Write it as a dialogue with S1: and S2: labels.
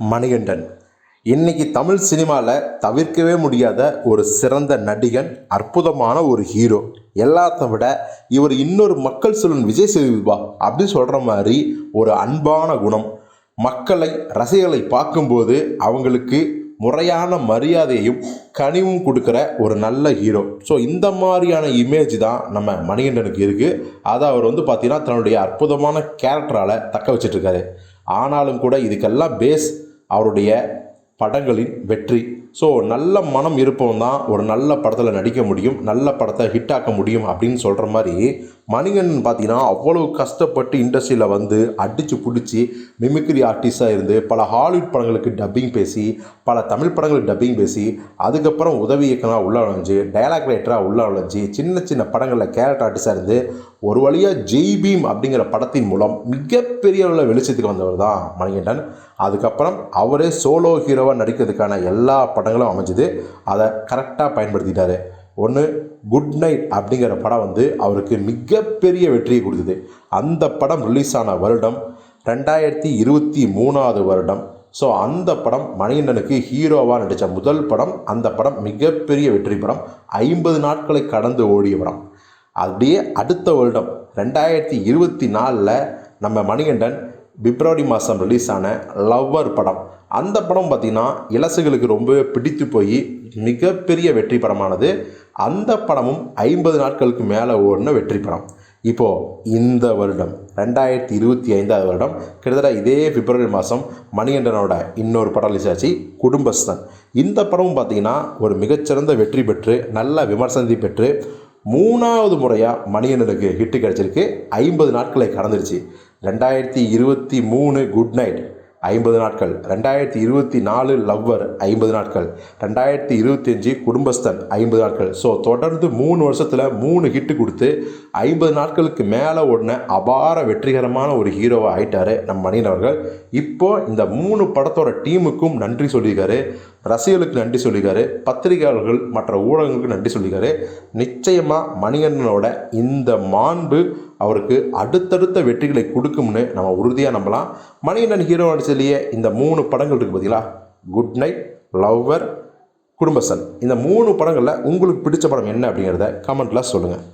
S1: மணிகண்டன். இன்னைக்கு தமிழ் சினிமாவில் தவிர்க்கவே முடியாத ஒரு சிறந்த நடிகன் அற்புதமான ஒரு ஹீரோ எல்லாத்த விட இவர் இன்னொரு மக்கள் சொல்லும் விஜய் சேவிபா அப்படின்னு சொல்கிற மாதிரி ஒரு அன்பான குணம். மக்களை ரசிகர்களை பார்க்கும்போது அவங்களுக்கு முறையான மரியாதையும் கனிவும் கொடுக்குற ஒரு நல்ல ஹீரோ ஸோ இந்த மாதிரியான இமேஜ் தான் நம்ம மணிகண்டனுக்கு இருக்குது அதை அவர் வந்து பார்த்திங்கன்னா தன்னுடைய அற்புதமான கேரக்டரால் தக்க வச்சிட்ருக்காரு ஆனாலும் கூட இதுக்கெல்லாம் பேஸ் அவருடைய படங்களின் வெற்றி. ஸோ நல்ல மனம் இருப்பவன் தான் ஒரு நல்ல படத்தில் நடிக்க முடியும் நல்ல படத்தை ஹிட் ஆக்க முடியும் அப்படின்னு சொல்கிற மாதிரி மணிகண்டன் பார்த்தீங்கன்னா அவ்வளவு கஷ்டப்பட்டு இண்டஸ்ட்ரியில் வந்து அடித்து பிடிச்சி மிமிக்ரி ஆர்டிஸ்டாக இருந்து பல ஹாலிவுட் படங்களுக்கு டப்பிங் பேசி பல தமிழ் படங்களுக்கு டப்பிங் பேசி அதுக்கப்புறம் உதவி இயக்கனாக உள்ள நுழைஞ்சு டயலாக் ரைட்டராக உள்ள நுழைஞ்சு சின்ன சின்ன படங்களில் கேரக்டர் ஆர்டிஸ்டாக இருந்து ஒரு வழியாக ஜெய் பீம் அப்படிங்கிற படத்தின் மூலம் மிகப்பெரிய அளவில் வெளிச்சத்துக்கு வந்தவர் தான் மணிகண்டன். அதுக்கப்புறம் அவரே சோலோ ஹீரோவாக நடிக்கிறதுக்கான எல்லா படம் படங்களும் அமைஞ்சுது. அதை கரெக்டாக பயன்படுத்திட்டாரு. ஒன்று குட் நைட் அப்படிங்கிற படம் வந்து அவருக்கு மிகப்பெரிய வெற்றியை கொடுத்தது. அந்த படம் ரிலீஸ் ஆன வருடம் ரெண்டாயிரத்தி இருபத்தி மூணாவது வருடம். ஸோ அந்த படம் மணிகண்டனுக்கு ஹீரோவாக நடித்த முதல் படம். அந்த படம் மிகப்பெரிய வெற்றி படம். ஐம்பது நாட்களை கடந்து ஓடிய படம். அப்படியே அடுத்த வருடம் ரெண்டாயிரத்தி இருபத்தி நாலில் நம்ம மணிகண்டன் பிப்ரவரி மாதம் ரிலீஸ் ஆன லவ்வர் படம். அந்த படம் பார்த்திங்கன்னா இலசுகளுக்கு ரொம்ப பிடித்து போய் மிகப்பெரிய வெற்றி படமானது. அந்த படமும் ஐம்பது நாட்களுக்கு மேலே ஓடின வெற்றி படம். இப்போது இந்த வருடம் ரெண்டாயிரத்தி இருபத்தி ஐந்தாவது வருடம் கிட்டத்தட்ட இதே பிப்ரவரி மாதம் மணிகண்டனோட இன்னொரு படம் ரிலீஸ் ஆச்சு குடும்பஸ்தன். இந்த படமும் பார்த்திங்கன்னா ஒரு மிகச்சிறந்த வெற்றி பெற்று நல்ல விமர்சனத்தை பெற்று மூணாவது முறையாக மணிகண்டனுக்கு ஹிட்டு கிடச்சிருக்கு. ஐம்பது நாட்களை கடந்துருச்சு. ரெண்டாயிரத்தி இருபத்தி மூணு குட் நைட் ஐம்பது நாட்கள். ரெண்டாயிரத்தி இருபத்தி நாலு லவ்வர் ஐம்பது நாட்கள். ரெண்டாயிரத்தி இருபத்தஞ்சி குடும்பஸ்தன் ஐம்பது நாட்கள். ஸோ தொடர்ந்து மூணு வருஷத்தில் மூணு ஹிட்டு கொடுத்து ஐம்பது நாட்களுக்கு மேலே ஓடின அபார வெற்றிகரமான ஒரு ஹீரோவாக ஆயிட்டார் நம்ம மணியன் அவர்கள். இப்போ இந்த மூணு படத்தோட டீமுக்கும் நன்றி சொல்லியிருக்காரு. ரசிகர்களுக்கு நன்றி சொல்லியிருக்காரு. பத்திரிகையாளர்கள் மற்ற ஊடகங்களுக்கு நன்றி சொல்லியிருக்காரு. நிச்சயமாக மணிகண்டனோட இந்த மாண்பு அவருக்கு அடுத்தடுத்த வெற்றிகளை கொடுக்கும்னு நம்ம உறுதியாக நம்பலாம். மணிகண்டன் ஹீரோ நடிச்சதுலேயே இந்த மூணு படங்கள் இருக்குது பார்த்தீங்களா குட் நைட் லவ்வர் குடும்பசன். இந்த மூணு படங்களில் உங்களுக்கு பிடிச்ச படம் என்ன அப்படிங்கிறத கமெண்ட்டில் சொல்லுங்கள்